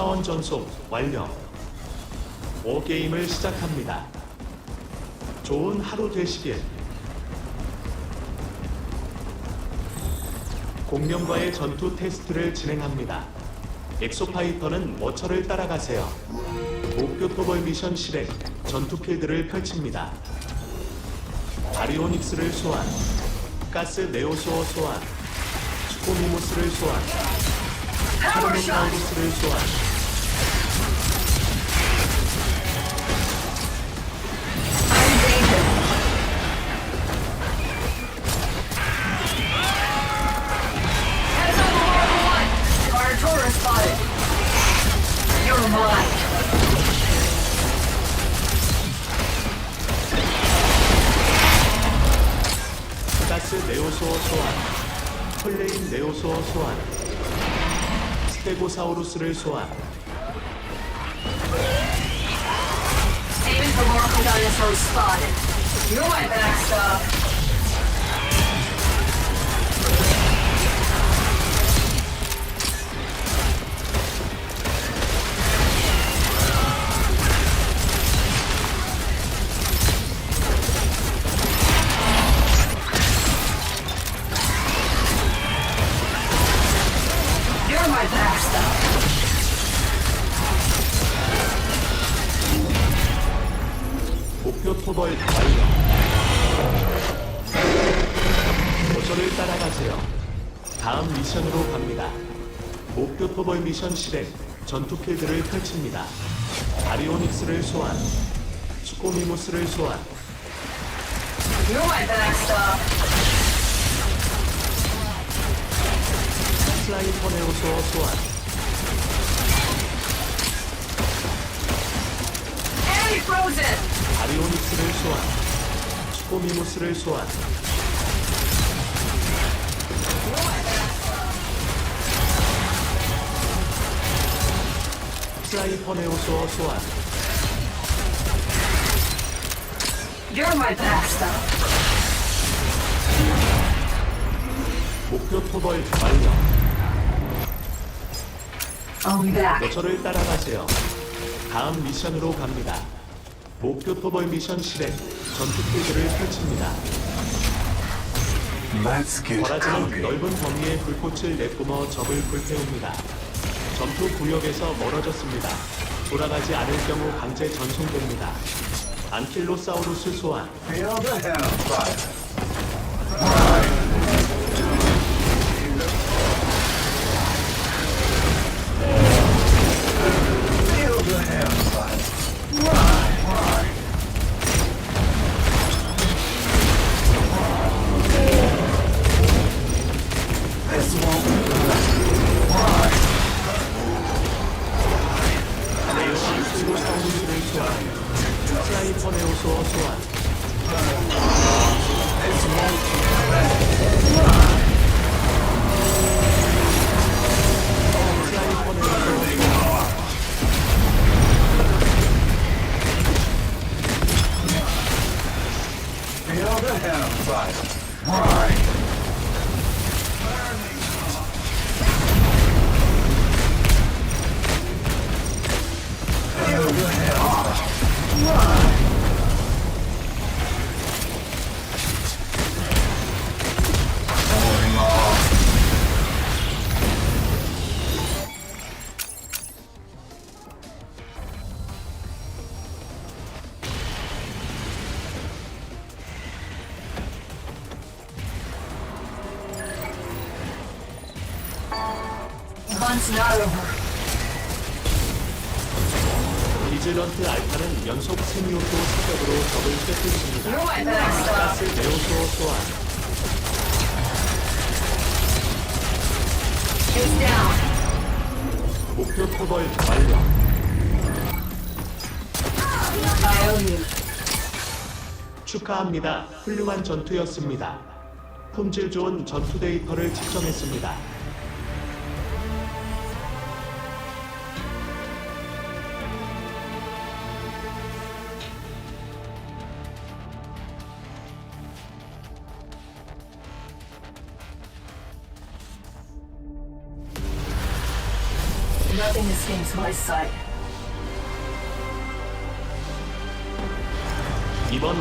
차원 전송 완료. 5게임을 시작합니다. 좋은 하루 되시길. 공룡과의 전투 테스트를 진행합니다. 엑소파이터는 워처를 따라가세요. 목표 토벌 미션 실행, 전투 필드를 펼칩니다. 바리오닉스를 소환, 가스 네오소어 소환, 스코미모스를 소환, 타르노사우루스를 소환, 가스 네오소어 소환, 플레인 네오소어 소환, 스테고사우루스를 소환, for Morpho dinosaurs spotted. You're my backstop. 토벌 완료. 모서를 따라가세요. 다음 미션으로 갑니다. 목표 토벌 미션 실행, 전투 필드를 펼칩니다. 바리오닉스를 소환, 스코미모스를 소환, backstop. 슬라이퍼 네오소어 소환, 소환, 스코미모스를 소환, 슬라이퍼네오소어 소환, You're my backstop. 목표 토벌 완료. I'll be back. 저를 따라가세요. 다음 미션으로 갑니다. 목표 토벌 미션 실행, 전투 필드를 펼칩니다. Let's get 버라지는 cooking. 넓은 범위의 불꽃을 내뿜어 적을 불태웁니다. 전투 구역에서 멀어졌습니다. 돌아가지 않을 경우 강제 전송됩니다. 안킬로사우루스 소환, Feel the hellfire. 我没有说错啊。Hunt's not over. 비질런트 알파는 연속 세미오토 사격으로 적을 backstop. 가스 It's down. 목표 토벌 완료. I. 축하합니다. 훌륭한 전투였습니다. 품질 좋은 전투 데이터를 측정했습니다. Nothing escapes my sight.